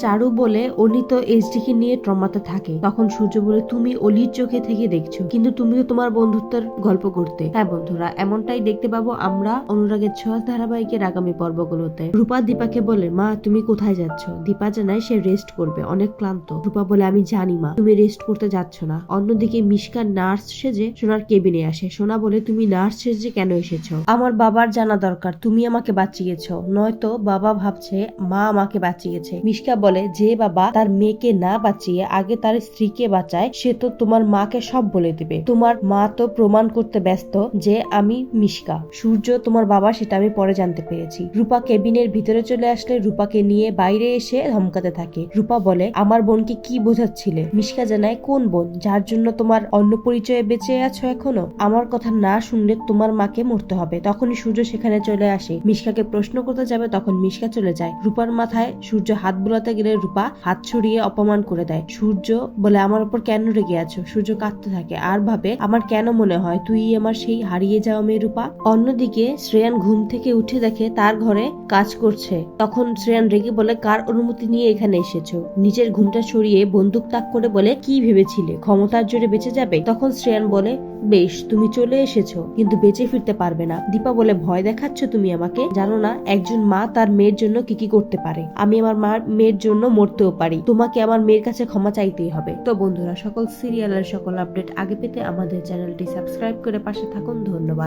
চারু বলে অলি তো এইচডি কে নিয়ে ট্রমাতে থাকে। তখন সূর্য বলে, তুমি অলির চোখে থেকে দেখছ। কিন্তু তুমি তো তোমার বন্ধুত্বের গল্প করতে। হ্যাঁ বন্ধুরা, এমনটাই দেখতে পাবো আমরা অনুরাগের ছোঁয়া ধারাবাহিকের আগামী পর্বগুলোতে। রূপা দীপাকে বলে, মা, তুমি কোথায় যাচ্ছ? দীপা জানায়, সে রেস্ট করবে। অনেক ক্লান্ত। রূপা বলে, আমি জানি, মা, তুমি রেস্ট করতে যাচ্ছ না। অন্যদিকে মিশকা নার্স সেজে সোনার কেবিনে আসে। সোনা বলে, তুমি নার্স সেজে কেন এসেছ? আমার বাবার জানা দরকার। তুমি আমাকে বাঁচিয়েছো। নয়তো বাবা ভাবছে, মা আমাকে বাঁচিয়েছে। মিশকা যে বাবা তার মেয়েকে না বাঁচিয়ে আগে তার স্ত্রীকে বাঁচায়, সে তো তোমার মাকে সব বলে দিবে। তোমার মা তো প্রমাণ করতে ব্যস্ত যে আমি মিশকা। সূর্য তোমার বাবা, সেটা আমি পরে জানতে পেরেছি। রূপা কেবিনের ভিতরে চলে আসলে রূপাকে নিয়ে বাইরে এসে ধমকাতে থাকে। রূপা বলে, আমার বোনকে কি বোঝাচ্ছিলে? মিশকা জানায়, কোন বোন? যার জন্য তোমার অন্য পরিচয়ে বেঁচে আছো এখনও? আমার কথা না শুনলে তোমার মাকে মরতে হবে। তখনই সূর্য সেখানে চলে আসে। মিশকাকে প্রশ্ন করতে যাবে, তখন মিশকা চলে যায়। রূপার মাথায় সূর্য হাত বুলাতে গেলে রূপা হাত ছড়িয়ে অপমান করে দেয়। সূর্য বলে, আমার উপর কেন রেগে আছো? সূর্য কাঁদতে থাকে। আর ভাবে, আমার কেন মনে হয় তুই আমার সেই হারিয়ে যাওয়া মেয়ে রূপা? অন্যদিকে শ্রেয়ান ঘুম থেকে উঠে দেখে তার ঘরে কাজ করছে। তখন শ্রেয়ান রেগে বলে, কার অনুমতি নিয়ে এখানে এসেছ? নিজের ঘুমটা সরিয়ে বন্দুক তাক করে বলে, কি ভেবেছিলে? ক্ষমতার জোরে বেঁচে যাবে? তখন শ্রেয়ান বলে বেশ, তুমি চলে এসেছ, কিন্তু বেঁচে ফিরতে পারবে না। দীপা বলে, ভয় দেখাচ্ছ তুমি আমাকে? জানো না, একজন মা তার মেয়ের জন্য কি কি করতে পারে। আমি আমার মা মেয়ের জন্য মরতেও পারি। তোমাকে আমার মেয়ের কাছে ক্ষমা চাইতেই হবে। তো বন্ধুরা, সকল সিরিয়ালের সকল আপডেট আগে পেতে আমাদের চ্যানেলটি সাবস্ক্রাইব করে পাশে থাকুন। ধন্যবাদ।